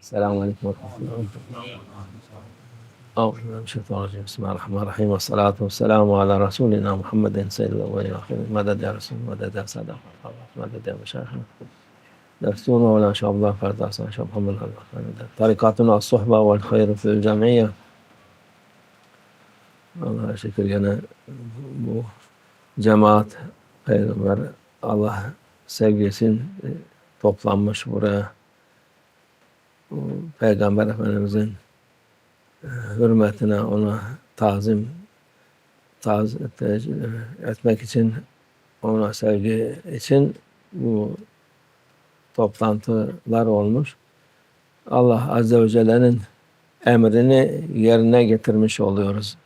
Selamun Aleyküm ve Rahmetullah. أعوذ بالله من الشيطان الرجيم. بسم الله الرحمن الرحيم. والصلاة والسلام على رسولنا محمد سيد الأولين والآخرين. مدد يا رسول مدد يا سادة مدد يا مشايخنا درسونا ولا شاء الله فرد أحسن شاء محمد طريقاتنا الصحبة والخير في الجمعية Allah'a şükür gene bu cemaat peygamber Allah sevgisin toplanmış buraya. Peygamber Efendimizin e, hürmetine ona tazim taz te- etmek için ona sevgi için bu toplantılar olmuş. Allah Azze ve Celle'nin emrini yerine getirmiş oluyoruz.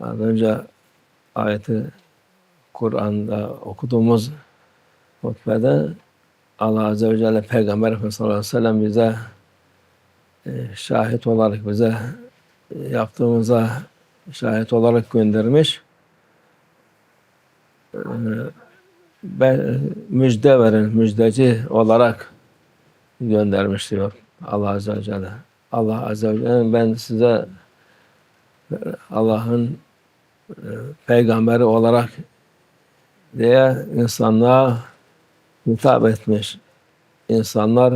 Az önce ayeti Kur'an'da okuduğumuz hutbede Allah Azze ve Celle Peygamber Efendimiz sallallahu aleyhi ve sellem bize e, şahit olarak bize e, yaptığımıza şahit olarak göndermiş. E, Ben müjde verin, müjdeci olarak göndermiş diyor Allah Azze ve Celle. Allah Azze ve Celle ben size Allah'ın e, peygamberi olarak diye insanlığa hitap etmiş. İnsanlar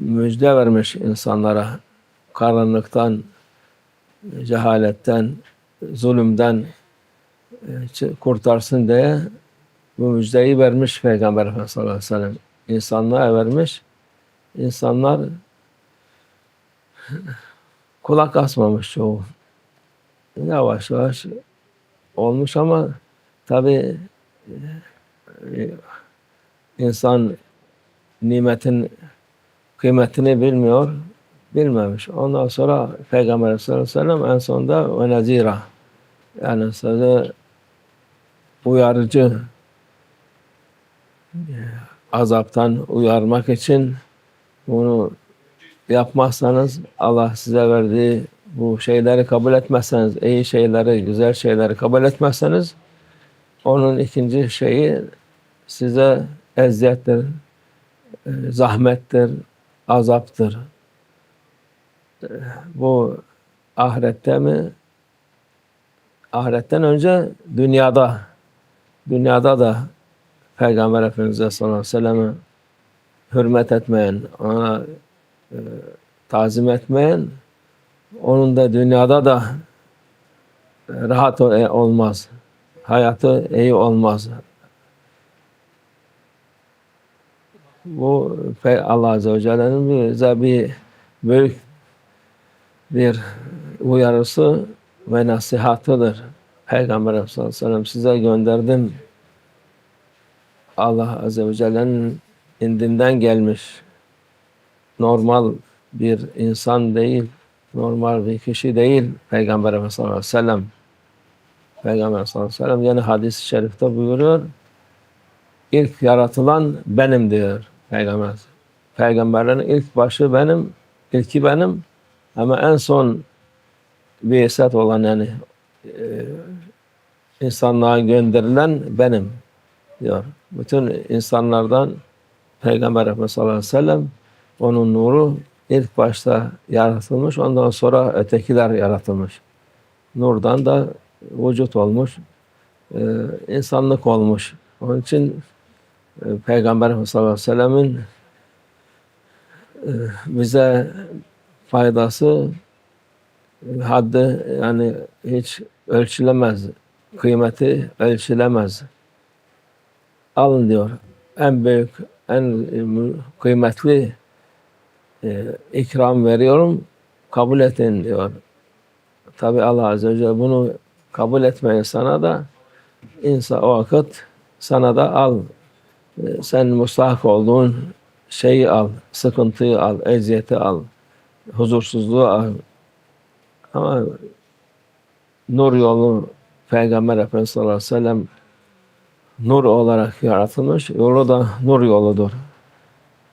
müjde vermiş insanlara karanlıktan, cehaletten, zulümden e, kurtarsın diye bu müjdeyi vermiş Peygamber Efendimiz sallallahu aleyhi ve sellem. İnsanlığa vermiş. İnsanlar kulak asmamış çoğu yavaş yavaş olmuş ama tabi insan nimetin kıymetini bilmiyor, bilmemiş. Ondan sonra Peygamber sallallahu aleyhi ve sellem en sonunda ve nezira yani sözü uyarıcı azaptan uyarmak için bunu yapmazsanız Allah size verdiği bu şeyleri kabul etmezseniz, iyi şeyleri, güzel şeyleri kabul etmezseniz onun ikinci şeyi size eziyettir, e, zahmettir, azaptır. E, Bu ahirette mi? Ahiretten önce dünyada, dünyada da Peygamber Efendimiz'e sallallahu aleyhi ve sellem'e hürmet etmeyen, ona e, tazim etmeyen onun da dünyada da rahat ol- olmaz. Hayatı iyi olmaz. Bu Allah Azze ve Celle'nin bize bir büyük bir uyarısı ve nasihatıdır. Peygamber Efendimiz sallallahu aleyhi ve sellem size gönderdim. Allah Azze ve Celle'nin indinden gelmiş normal bir insan değil, normal bir kişi değil Peygamber Efendimiz sallallahu aleyhi ve sellem. Peygamber sallallahu aleyhi ve sellem yine hadis-i şerifte buyuruyor. İlk yaratılan benim diyor Peygamber. Peygamberlerin ilk başı benim, ilki benim ama en son bir esat olan yani e, insanlığa gönderilen benim diyor. Bütün insanlardan Peygamber Efendimiz sallallahu aleyhi ve sellem onun nuru ilk başta yaratılmış, ondan sonra ötekiler yaratılmış. Nurdan da vücut olmuş, e, insanlık olmuş. Onun için Peygamber Efendimiz sallallahu aleyhi ve sellemin e, bize faydası e, haddi yani hiç ölçülemez. Kıymeti ölçülemez. Alın diyor. En büyük, en kıymetli e, ikram veriyorum, kabul edin diyor. Tabi Allah Azze ve Celle bunu kabul etmeyen sana da insan o vakit sana da al. E, sen mustahak olduğun şeyi al, sıkıntıyı al, eziyeti al, huzursuzluğu al. Ama nur yolu Peygamber Efendimiz sallallahu aleyhi ve sellem nur olarak yaratılmış. Yolu da nur yoludur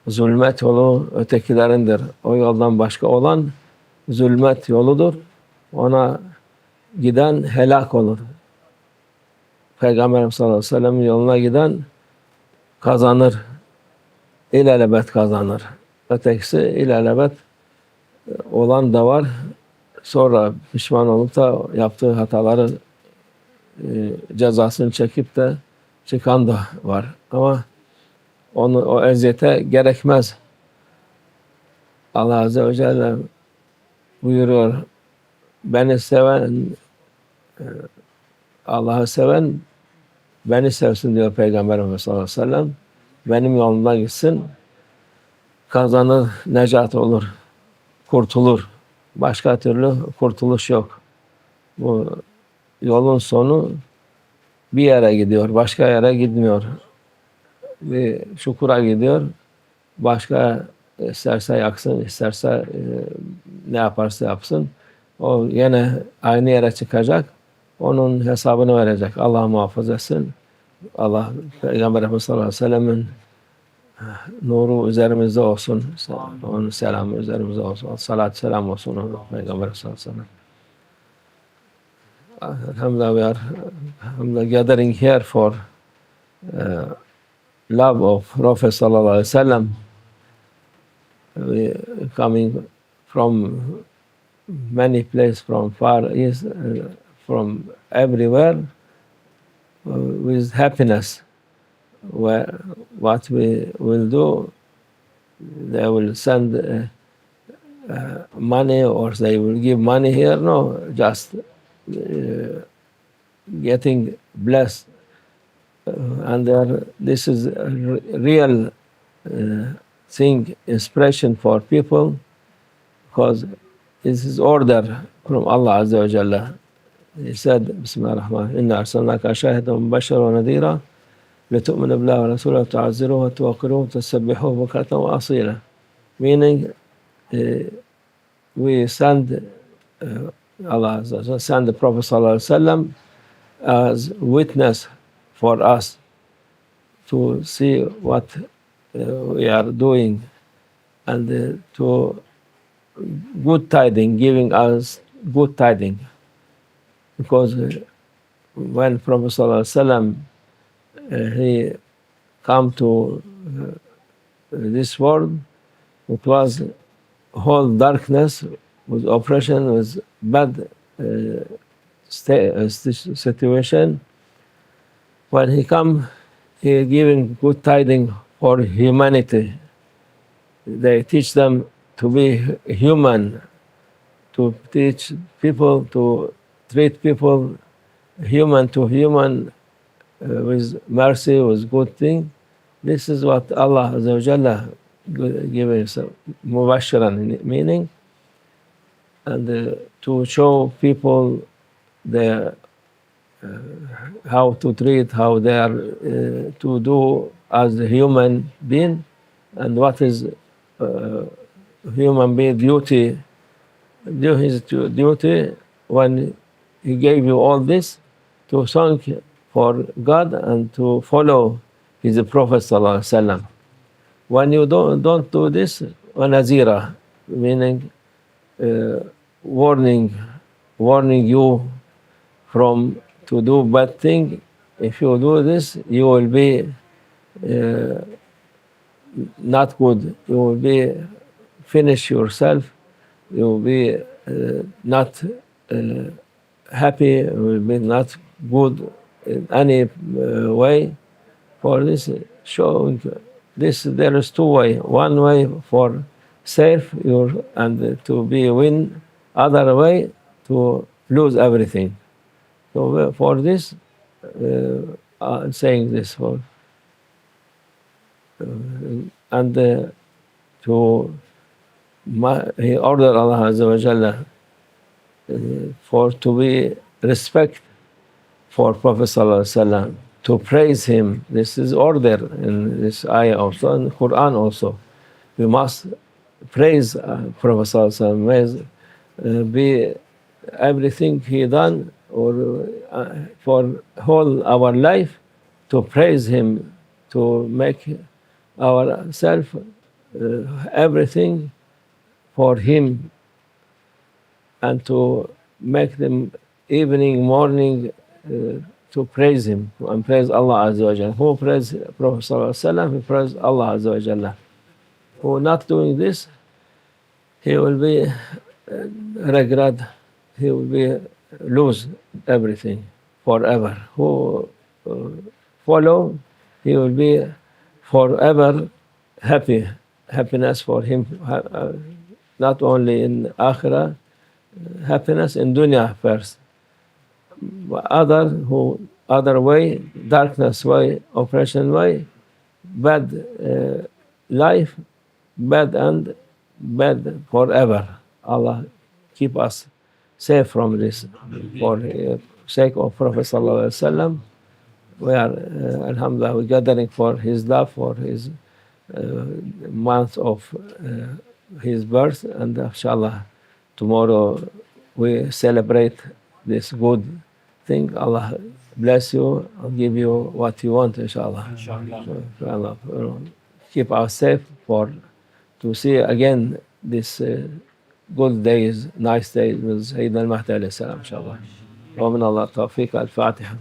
zulmet yolu ötekilerindir. O yoldan başka olan zulmet yoludur. Ona giden helak olur. Peygamber sallallahu aleyhi ve sellem yoluna giden kazanır. İlelebet kazanır. Ötekisi ilelebet olan da var. Sonra pişman olup da yaptığı hataları e, cezasını çekip de çıkan da var. Ama onu o eziyete gerekmez. Allah Azze ve Celle buyuruyor. Beni seven e, Allah'ı seven beni sevsin diyor Peygamberimiz sallallahu aleyhi ve sellem. Benim yolumdan gitsin. Kazanır, necat olur, kurtulur. Başka türlü kurtuluş yok. Bu yolun sonu bir yere gidiyor, başka yere gitmiyor. Bir çukura gidiyor, başka isterse yaksın, isterse e, ne yaparsa yapsın. O yine aynı yere çıkacak. Onun hesabını verecek. Allah muhafaza etsin. Allah Peygamber Efendimiz sallallahu aleyhi ve sellem'in nuru üzerimizde olsun. Onun selamı üzerimizde olsun. Salat selam olsun ona, Peygamber sallallahu aleyhi ve sellem. Alhamdulillah, we are alhamdulillah, gathering here for uh, love of Prophet sallallahu aleyhi ve sellem. We coming from many places from far east, uh, from everywhere uh, with happiness. Where what we will do, they will send uh, uh, money or they will give money here. No, just uh, getting blessed. Uh, and this is a real uh, thing, inspiration for people, because this is order from Allah Azza wa Jalla. يزاد بسم الله الرحمن الرحيم. إنا أرسلناك شاهدا مبشرا ونذيرا لتؤمن بالله ورسوله وتعزروه وتوقروه وتسبحوه بكرة وأصيلا. Meaning eh, we send eh, Allah send the Prophet صلى الله عليه وسلم as witness for us to see what eh, we are doing and to good tidings giving us good tidings Because uh, when Prophet Wasallam uh, he come to uh, this world, it was whole darkness, with oppression, with bad uh, uh, situation. When he come, he giving good tidings for humanity. They teach them to be human, to teach people to treat people human to human uh, with mercy, with good thing. This is what Allah Azza us, mubashiran, meaning, and uh, to show people the uh, how to treat, how they are uh, to do as a human being, and what is uh, human being duty, do his duty when he gave you all this to thank for God and to follow his Prophet sallallahu. When you don't don't do this, wanazira, meaning uh, warning, warning you from to do bad thing. If you do this, you will be uh, not good. You will be finish yourself. You will be uh, not uh, happy. Will be not good in any uh, way. For this, showing this, there is two way. One way for safe your and to be win. Other way to lose everything. So uh, for this, uh, I'm saying this for uh, and uh, to ma- he ordered Allah Azza wa Jalla for to be respect for Prophet Wasallam, to praise him. This is order in this ayah also, in Quran also. We must praise uh, Prophet Sallallahu uh, be everything he done or uh, for whole our life to praise him, to make ourselves uh, everything for him and to make them evening, morning uh, to praise him and praise Allah Azza wa Jalla. Who praise Prophet Sallallahu he praise Allah Azza wa Jalla. who not doing this, he will be uh, regret. He will be lose everything forever. Who uh, follow, he will be forever happy. Happiness for him, uh, not only in akhirah, happiness in dunya first. Other who other way, darkness way, oppression way, bad uh, life, bad end, bad forever. Allah keep us safe from this. For uh, sake of Prophet sallallahu alaihi wasallam, we are uh, Alhamdulillah we gathering for his love, for his uh, month of uh, his birth, and inshallah tomorrow we celebrate this good thing. Allah bless you and give you what you want, inshallah. İnşallah. So, Allah, keep us safe for to see again this uh, good days, nice days with Sayyidina al-Mahdi alayhi salam, inshallah. ومن الله التوفيق الفاتحة